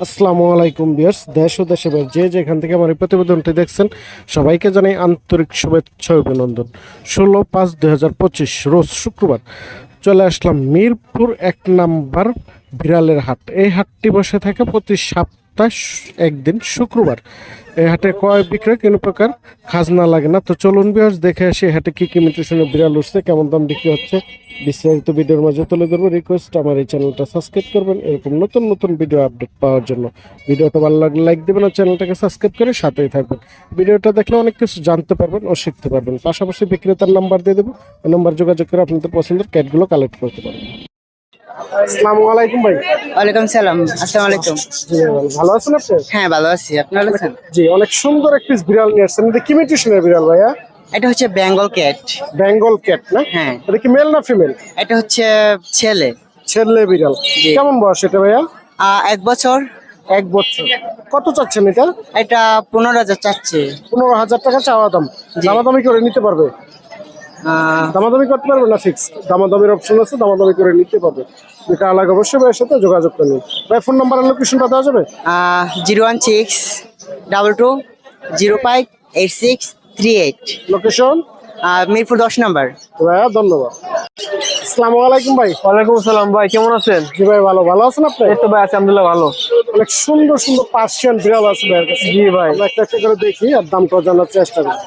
আসসালামু আলাইকুম বিয়ার্স দেশ ও দেশে যে যেখান থেকে আমার এই প্রতিবেদনটি দেখছেন, সবাইকে জানাই আন্তরিক শুভেচ্ছা অভিনন্দন। ষোলো পাঁচ দুই রোজ শুক্রবার চলে আসলাম মিরপুর এক নাম্বার বিড়ালের হাট। এই হাটটি বসে থাকে প্রতি সপ্তাহ একদিন শুক্রবার। এই হাটে ক্রয় বিক্রয়, কোনো প্রকার খাজনা লাগে না। তো চলুন বিয়ার্স দেখে আসি হাটে কী কী মিউটেশনে বিড়াল উঠছে, কেমন দাম বিক্রি হচ্ছে। বিস্তারিত ভিডিওর মাঝে তুলে ধরবো রিকোয়েস্ট আমার এই চ্যানেলটা সাবস্ক্রাইব করবেন, এরকম নতুন নতুন ভিডিও আপডেট পাওয়ার জন্য। ভিডিওটা ভালো লাগলে লাইক দেবেন আর চ্যানেলটাকে সাবস্ক্রাইব করে সাথেই থাকবেন। ভিডিওটা দেখলে অনেক কিছু জানতে পারবেন ও শিখতে পারবেন। পাশাপাশি বিক্রেতার নাম্বার দিয়ে দেবো। নাম্বার যোগাযোগ করে আপনাদের পছন্দের ক্যাটগুলো কালেক্ট করতে পারবেন। আসসালামু আলাইকুম ভাই। ওয়ালাইকুম সালাম আসসালামু আলাইকুম। জি ভালো আছেন আপনি? হ্যাঁ ভালো আছি। আপনি ভালো আছেন? জি অনেক সুন্দর একটি বিড়াল নিয়ে আসছেন। এটা কি মিউটেশনের বিড়াল ভাইয়া? এটা হচ্ছে বেঙ্গল ক্যাট। বেঙ্গল ক্যাট না? হ্যাঁ। এটা কি মেল না ফিমেল এটা হচ্ছে ছেলে। ছেলে বিড়াল। কেমন বয়স এটা ভাইয়া? এক বছর। এক বছর। কত চাচ্ছেন এটা? এটা পনেরো হাজার চাচ্ছে। পনেরো হাজার টাকা চাওয়া দাম। জি। দামাদামি করে নিতে পারবে? দামাদামি করতে পারবে না ফিক্স দামাদামির অপশন আছে দামাদামি করে নিতে পারবে। যেটা আলাদা অবশ্যই ভাইয়ের সাথে যোগাযোগ করে নিন। ভাই ফোন নাম্বার আর লোকেশনটা দেওয়া যাবে? আহ, zero one six double two zero five eight six three eight location Mirpur দশ নম্বর। ভাইয়া ধন্যবাদ। আসসালামু আলাইকুম ভাই। ওয়ালাইকুম আসসালাম ভাই কেমন আছেন? জি ভাই ভালো। ভালো আছেন আপনি? এই তো ভাই আছি আলহামদুলিল্লাহ ভালো। অনেক সুন্দর সুন্দর পার্সিয়ান বিড়াল আছে ভাইয়ের কাছে। জি ভাই। একটা একটা করে দেখি আর দামটা জানার চেষ্টা করি।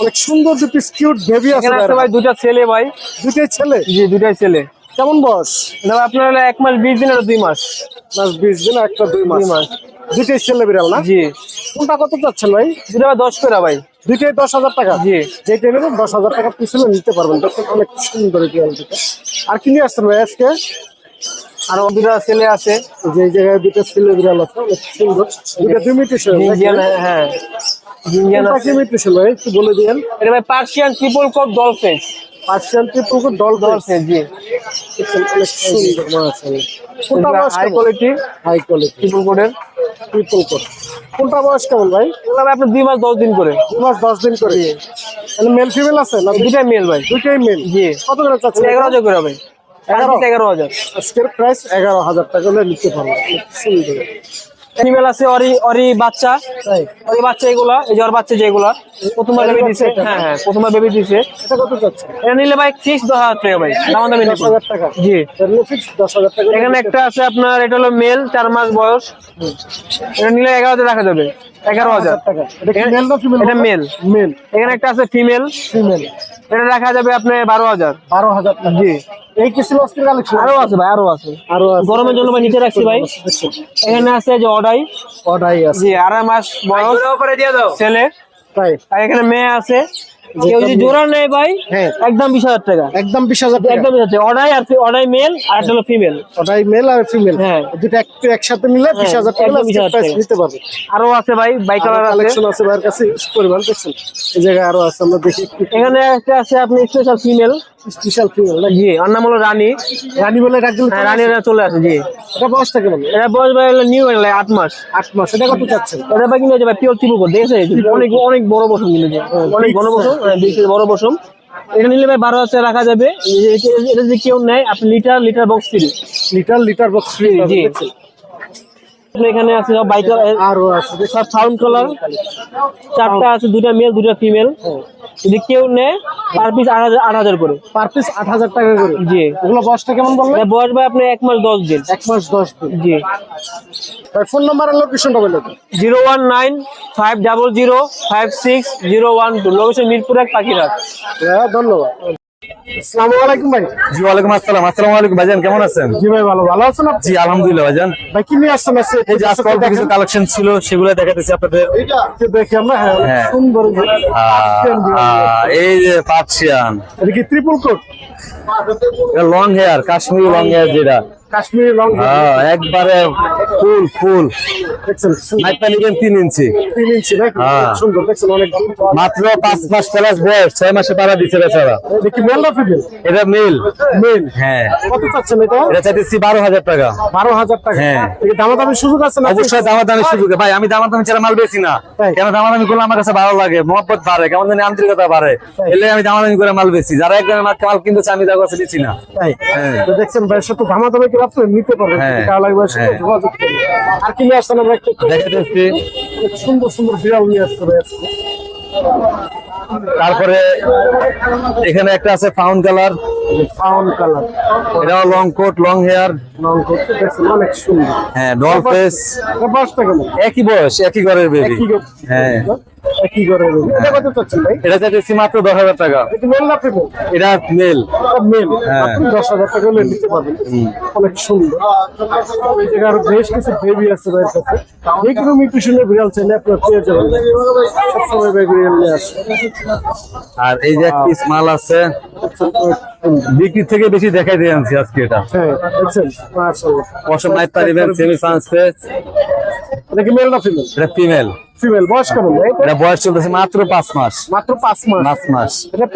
অনেক সুন্দর দুটি কিউট বেবি আছে ভাই। দুটা ছেলে ভাই। দুটাই ছেলে? জি দুটাই ছেলে। কেমন বয়স? এটা আপনার হলো এক মাস বিশ দিন আর দুই মাস। মাস বিশ দিন একটা দুই মাস। দুই মাস। দুটাই ছেলে বিড়াল না? জি। কোনটা কত চাচ্ছেন ভাই? দুটা দশ করে ভাই। দুইটাই দশ হাজার টাকা? জি। যেটা নেবেন দশ হাজার টাকা পিছনে নিতে পারবেন। দেখুন অনেক সুন্দর বিড়াল দুটো আর কি নিয়ে আসছেন ভাই আজকে? আর দুটা ছেলে আছে। যে জায়গায় দুটো ছেলে বিড়াল আছে অনেক সুন্দর। দুটো দুই ইন্ডিয়ান হ্যাঁ। ইন্ডিয়ান আছে। মিউটেশন ভাই একটু বলে দিয়েন। এটা ভাই Persian triple coat dolphin Persian triple doll dolphin জি। সুন্দর। মাশাআল্লাহ। কোনটা বয়স হাই কেমন কোয়ালিটি হাই কোয়ালিটি ট্রিপল কোটের ট্রিপল কোট কোনটা বয়স কেমন ভাই? ভাই আপনার দুই মাস দশ দিন করে। দু মাস দশ দিন করে। তাহলে মেল ফিমেল আছে না দুটাই মেল ভাই। দুইটাই মেল জি। কত করে চাচ্ছেন? এগারো হাজার করে হবে। এগারো? হাজার। আজকের প্রাইস এগারো হাজার টাকা নিতে পারব সুন্দর। অ্যানিমেল আছে অরি অরি বাচ্চা। অরি বাচ্চা এগুলা এই যে ওর বাচ্চা যেগুলা। প্রথমবার বেবি দিছে। হ্যাঁ হ্যাঁ প্রথমবার বেবি দিছে। এটা কত যাচ্ছে? এটা নিলে ভাই ফিক্স দশ হাজার টাকা ভাই। দাম দামি দশ হাজার টাকা? জি। ফিক্স দশ হাজার টাকা। এখানে একটা আছে আপনার এটা হলো মেল চার মাস বয়স। এটা নিলে এগারো টাকা রাখা যাবে। এগারো হাজার। টাকা। এটা মেল না ফিমেল এটা মেল মেল এখানে একটা আছে ফিমেল ফিমেল এটা রাখা যাবে আপনার বারো হাজার। বারো হাজার জি। এই কিছু আজকের কালেকশন আরও আছে ভাই আরও আছে। আরও গরমের জন্য ভাই নিচে রাখছি ভাই। এখানে আছে যে অডাই। আছে। জি আড়াই মাস বয়স। ছেলে। তাই। আর এখানে মেয়ে আছে। কেউ যদি জোড়া নেয় ভাই হ্যাঁ। একদম বিশ হাজার টাকা। একদম বিশ হাজার একদম বিশ হাজার অডাই আর অডাই মেল আর একটা হলো ফিমেল মেল আর ফিমেল হ্যাঁ। দুটো একটু একসাথে নিলে বিশ হাজার টাকা একদম 20,000 নিতে পারবে। আরও আছে ভাই বাই কালার কালেকশন আছে। ভাইয়ের কাছে পরিমাণ দেখছেন? এই জায়গায় আরও আছে আমরা দেখি এখানে একটা আছে আপনি স্পেশাল ফিমেল স্পেশাল ফিমেল নাকি? জি ওর নাম হলো রানী। রানী বলে হ্যাঁ চলে আসে জি। এটা এটা বয়স ভাই হলো নিউ এগুলো আট মাস। আট মাস এটা কত চাচ্ছেন? এটা ভাই কিনে ভাই পিওর ত্রিপুর দেখেছে অনেক অনেক বড় বসম কিনে অনেক বসম হ্যাঁ, দুই কেজি বড় বসম এটা নিলে ভাই বারো হাজার রাখা যাবে। এটা যদি কেউ নেয় আপনি litter litter box free litter litter box free জি। এখানে আছে সব বাই আরও আছে। সব সাউন্ড কালার চারটা আছে দুটা মেল দুটা ফিমেল যদি কেউ নেয় পার পিস আট হাজার করে। পার পিস আট হাজার টাকা করে? জি। ওগুলো বয়সটা কেমন বয়স ভাই আপনার এক মাস দশ দিন। এক মাস দশ দিন। জি। ভাই ফোন নাম্বার আর লোকেশনটা বলে zero one nine five double zero five six zero one two. Location Mirpur এক হ্যাঁ ধন্যবাদ। আসসালামু আলাইকুম ভাই। জি ওয়ালাইকুম আসসালাম। আসসালামু আলাইকুম ভাইজান কেমন আছেন? জি ভাই ভালো। ভালো আছেন আপনি? জি আলহামদুলিল্লাহ ভাইজান। ভাই কি নিয়ে আসছেন আজকে? এই যে আজকে অল্প কিছু কালেকশন ছিল সেগুলো দেখাতেছি আপনাদের। একটু দেখি আমরা হ্যাঁ হ্যাঁ। সুন্দর এই যে পার্সিয়ান এটা কি coat long hair Kashmiri long hair যেটা। কাশ্মীরি লং হ্যাঁ একবারে ফুল ফুল দেখছেন ইঞ্চি ইঞ্চি নাকি হ্যাঁ। সুন্দর দেখছেন অনেক মাত্র পাঁচ মাস প্লাস বয়স ছয় মাসে পারা দিচ্ছে বেচারা। এটা কি মেল না ফিমেল এটা মেল মেল হ্যাঁ। কত চাচ্ছেন এটা? এটা চাইতেছি বারো হাজার টাকা। বারো হাজার টাকা। হ্যাঁ। এটা দামাদামি সুযোগ আছে না? অবশ্যই দামাদামি সুযোগে। ভাই আমি দামাদামি ছাড়া মাল বেশি না। কেন দামাদামি করলে আমার কাছে ভালো লাগে? মহব্বত বাড়ে। কেমন জানি আন্তরিকতা বাড়ে। এলে আমি দামাদামি করে মাল বেশি যারা একদম মাল কিনতে আমি যা কাছে দিচ্ছি না। তাই। তো দেখছেন সাথে দামাদামি আপনি নিতে পারবেন হ্যাঁ। লাগবে হ্যাঁ। যোগাযোগ করুন। আর কি নিয়ে আসছেন আমরা একটু দেখাতেছি সুন্দর সুন্দর বিড়াল নিয়ে আসতে ভাই তারপরে এখানে একটা আছে ফাউন্ড কালার। Fawn colour. এটাও লং কোট লং হেয়ার করতে দেখছেন অনেক সুন্দর। হ্যাঁ ডল ফেস বয়সটা কেমন? একই বয়স একই ঘরের বেবি হ্যাঁ। একই করে এটা কত চাচ্ছেন ভাই? এটা চাইতেছি মাত্র দশ হাজার টাকা। এটা মেল না ফিমেল? এটা মেল। মেল। হ্যাঁ। আপনি দশ হাজার টাকা হলে নিতে পারবেন। অনেক সুন্দর। এই জায়গার বেশ কিছু বেবি আছে ভাইয়ের কাছে। বিড়াল চাইলে আপনার পেয়ে যাবেন। সবসময় বেবি বিড়াল নিয়ে আসে আর এই যে এক পিস মাল আছে বিক্রি থেকে বেশি দেখাই দিয়ে আনছি আজকে এটা। হ্যাঁ দেখছেন মাশাআল্লাহ। পশম নাইট পারিবেন সেমি সানস্পেস এটা কি মেল না ফিমেল এটা ফিমেল ফিমেল বয়স কেমন? এটা বয়স চলতেছে মাত্র পাঁচ মাস। মাত্র পাঁচ মাস। পাঁচ মাস। এটা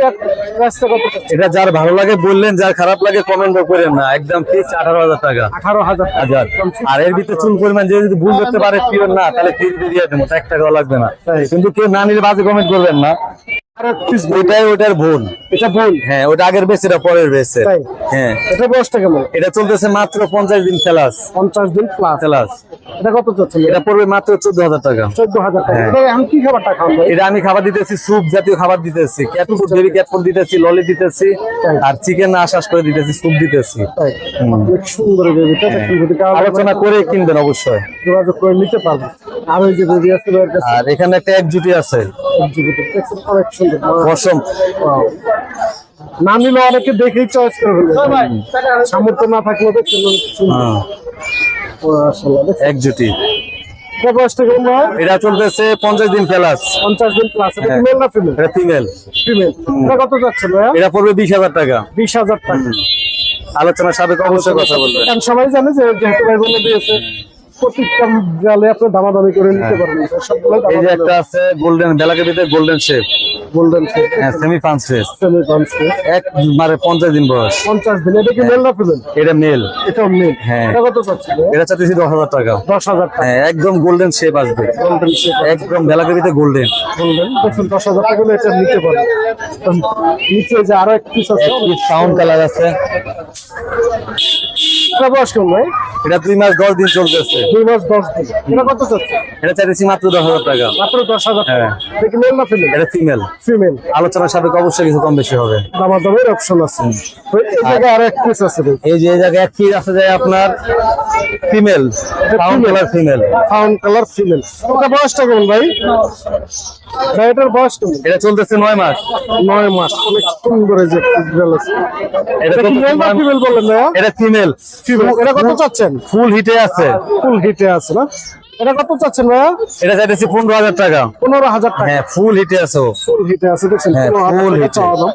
রাস্তা কত? এটা যার ভালো লাগে বললেন যার খারাপ লাগে কমেন্ট করেন না। একদম ফিক্স আঠারো হাজার টাকা। আঠারো হাজার হাজার। আর এর ভিতরে চুল পরিমাণ যে যদি ভুল করতে পারে পিওর না তাহলে ফ্রি দিয়ে দেবো 1 টাকাও লাগবে না। কিন্তু কেউ না নিলে বাজে কমেন্ট করবেন না। এক এটা বোন হ্যাঁ ওটা আগের বেশ এটা পরের বেসে হ্যাঁ। এটা বয়সটা কেমন? এটা চলতেছে মাত্র পঞ্চাশ দিন খেলাস পঞ্চাশ দিন প্লাস খেলাস এটা কত চাচ্ছেন? এটা পড়বে মাত্র চোদ্দ হাজার টাকা। চোদ্দ হাজার টাকা। হ্যাঁ। কি খাবারটা খাওয়ান এটা আমি খাবার দিতেছি স্যুপ জাতীয় খাবার দিতেছি। বেবি দিতেছি ললি দিতেছি আর চিকেন আশ্বাস করে দিতেছি স্যুপ দিতেছি। সুন্দর বেবিটা আলোচনা করে কিনবেন অবশ্যই। যোগাযোগ করে নিতে পারবেন। আর ওই যে বেবি আছে আর এখানে একটা এক জুটি আছে। অনেক সুন্দর। পশম. না নিলে অনেকে দেখেই চয়েস করে সামর্থ্য না সুন্দর। হ্যাঁ, এক জুটি? এটা চলতেছে পঞ্চাশ দিন প্লাস পঞ্চাশ দিন প্লাস হ্যাঁ। ফিমেল না ফিমেল এটা ফিমেল ফিমেল কত যাচ্ছে এটা পড়বে বিশ হাজার টাকা। বিশ হাজার টাকা। আলোচনার সাপেক্ষে অবশ্যই কথা বলবেন কারণ সবাই জানে যে যেহেতু ভাই বলে দিয়েছে প্রত্যেকটা জালে আপনি দামাদামি করে নিতে পারবেন। হ্যাঁ। এই যে একটা আছে গোল্ডেন বেলাকের ভিতরে গোল্ডেন শেপ গোল্ডেন হ্যাঁ সেমি পাঁচ ফেস সেমি কনস্টে এক মানে পঞ্চাশ দিন বয়স। পঞ্চাশ দিন। এটা কি মেল না ফিমেল এটা মেল এটাও মেল হ্যাঁ। এটা কত চাচ্ছে এটা চাচ্ছি দশ হাজার টাকা। দশ হাজার টাকা। হ্যাঁ একদম গোল্ডেন শেপ আসবে। গোল্ডেন শেপ একদম বেলাকের ভিতরে গোল্ডেন বলবেন দেখুন দশ হাজার টাকা হলে এটা নিতে নিচে যে আরও এক পিস আছে সাউন্ড কালার আছে। এটা বয়স কেমন ভাই? এটা দুই মাস দশ দিন চলতেছে। দুই মাস দশ দিন। এটা কত চাচ্ছে? এটা চাইতেছি মাত্র দশ হাজার টাকা। মাত্র দশ হাজার টাকা। দেখি মেল না ফিমেল এটা ফিমেল ফিমেল আলোচনার সাপেক্ষে অবশ্যই কিছু কম বেশি হবে। দামাদামের অপশন আছে। এই জায়গায় আরও এক পিস আছে ভাই এই যে এই জায়গায় এক পিস আছে যায় আপনার female sound colour female fawn colour female এটা বয়সটা কেমন ভাই? এটার বয়স এটা চলতেছে নয় মাস। নয় মাস। অনেক সুন্দর যে এটা না ফিমেল বললেন না এটা ফিমেল এটা কত চাচ্ছেন? ফুল হিটে আছে। ফুল হিটে আছে না? এটা কত চাচ্ছেন ভাইয়া? এটা চাইতেছি পনেরো হাজার টাকা। পনেরো হাজার টাকা। হ্যাঁ ফুল হিটে আছে ফুল হিটে আছে দেখছেন? এ। চাওয়া দাম।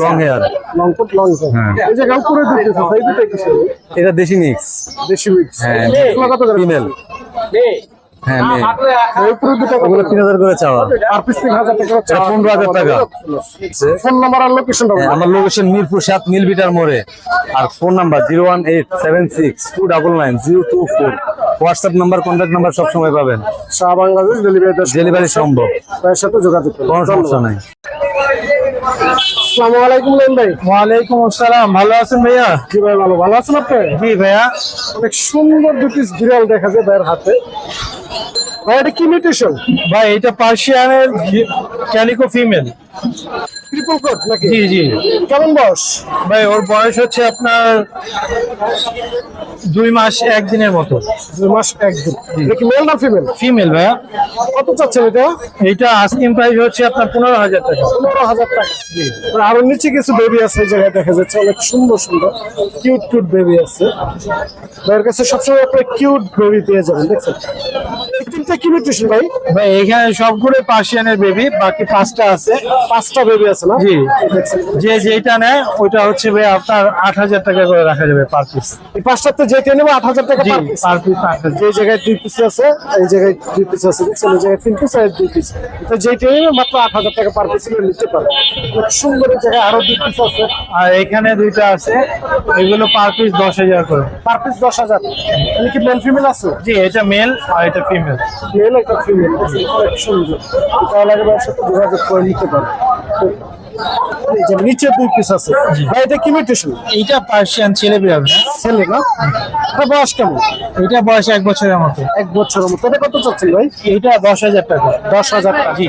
লং হেয়ার লংকোট লং হ্যাঁ। এই যে গাল করে দিতেছে সেই দুটাই কিছু এটা দেশি মিক্স দেশি মিক্স হ্যাঁ কত করে ফিমেল হ্যাঁ মেয়ে। এই পুরো দুটো ওগুলো তিন হাজার করে চাওয়া। আর পিস তিন হাজার টাকা এটা পনেরো হাজার টাকা। ফোন নাম্বার আর হ্যাঁ, আমার লোকেশন মিরপুর সাত মিলবিটার মোড়ে। আর phone number zero one eight seven six two double nine zero two four. WhatsApp number contact number সবসময় পাবেন। শাহ বাংলাদেশ ডেলিভারি ডেলিভারি সম্ভব। তার সাথে যোগাযোগ কোনো সমস্যা নাই। আসসালামু আলাইকুম লাইন ভাই। ওয়ালাইকুম আসসালাম। ভালো আছেন ভাইয়া? জি ভাই ভালো। ভালো আছেন আপনি? জি ভাইয়া। অনেক সুন্দর দুটি বিড়াল দেখা যায় ভাইয়ের হাতে। ভাই এটা কি মিউটেশন ভাই এটা পার্সিয়ানের ক্যালিকো ফিমেল। ট্রিপল কোট নাকি? জি জি। কেমন বয়স? ভাই ওর বয়স হচ্ছে আপনার দুই মাস একদিনের মতো। দুই মাস একদিন। এটা মেল না ফিমেল ফিমেল ভাইয়া। কত চাচ্ছেন এটা? এইটা আস্কিং প্রাইস হচ্ছে আপনার পনেরো হাজার টাকা। পনেরো হাজার টাকা। আর আরও নিচে কিছু বেবি আছে এই জায়গায় দেখা যাচ্ছে অনেক সুন্দর সুন্দর কিউট কিউট বেবি আছে। ভাইয়ের কাছে সবসময় আপনার কিউট বেবি পেয়ে যাবেন দেখছেন? তিনটা কি মিউটেশন ভাই? ভাই এখানে সবগুলো পার্সিয়ানের বেবি বাকি পাঁচটা আছে। পাঁচটা বেবি আছে। না? যে যেটা নেয় ওইটা হচ্ছে ভাই আপনার আট হাজার টাকা করে রাখা যাবে পার পিস এই পাঁচটাতে যেটা নেব আট হাজার টাকা পার পিস যে জায়গায় দুই পিস আছে এই জায়গায় দুই পিস আছে দেখছেন? এই জায়গায় তিন পিস আর দুই পিস তো যেটা নেবে মাত্র আট হাজার টাকা পার পিস নিতে পারে সুন্দর জায়গায় আরও দুই পিস আছে। আর এখানে দুইটা আছে। এগুলো পার পিস দশ হাজার করে। পার পিস দশ হাজার। এখানে কি মেল ফিমেল আছে? জি এটা মেল আর এটা ফিমেল মেল একটা ফিমেল সুন্দর। লাগে সাথে যোগাযোগ করে নিতে পারে তো এই যে নিচে দুই পিস আছে। ভাই এটা কি মিউটেশন এইটা পার্সিয়ান ছেলে বিড়াল ছেলে না? এটা বয়স কেমন? এটা বয়স এক বছরের মতো। এক বছরের মতো। এটা কত চাচ্ছেন ভাই? এইটা দশ হাজার টাকা। দশ হাজার টাকা। জি।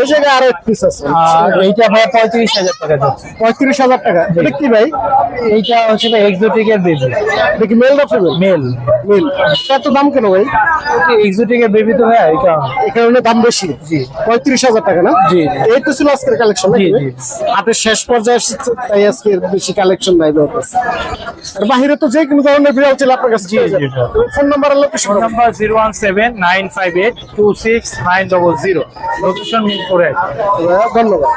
এই জায়গায় আরও এক পিস আছে। আর এইটা ভাই পঁয়ত্রিশ হাজার টাকা পঁয়ত্রিশ হাজার টাকা। এটা কি ভাই? এইটা হচ্ছে এক্সোটিকের বেবি এটা কি মেল না ফিমেল মেল মেল এত দাম কেন ভাই? এক্সোটিকের বেবি তো ভাই কারণে। এই কারণে দাম বেশি। জি। পঁয়ত্রিশ হাজার টাকা না? জি, এই তো ছিল আজকের কালেকশন জি, জি। হাটের শেষ পর্যায়ে তাই আজকে বেশি কালেকশন নাই আর বাহিরে তো যে কোনো ধরনের বিড়াল ছিল আপনার কাছে phone number location number zero one seven nine five eight two six nine double zero location ধন্যবাদ।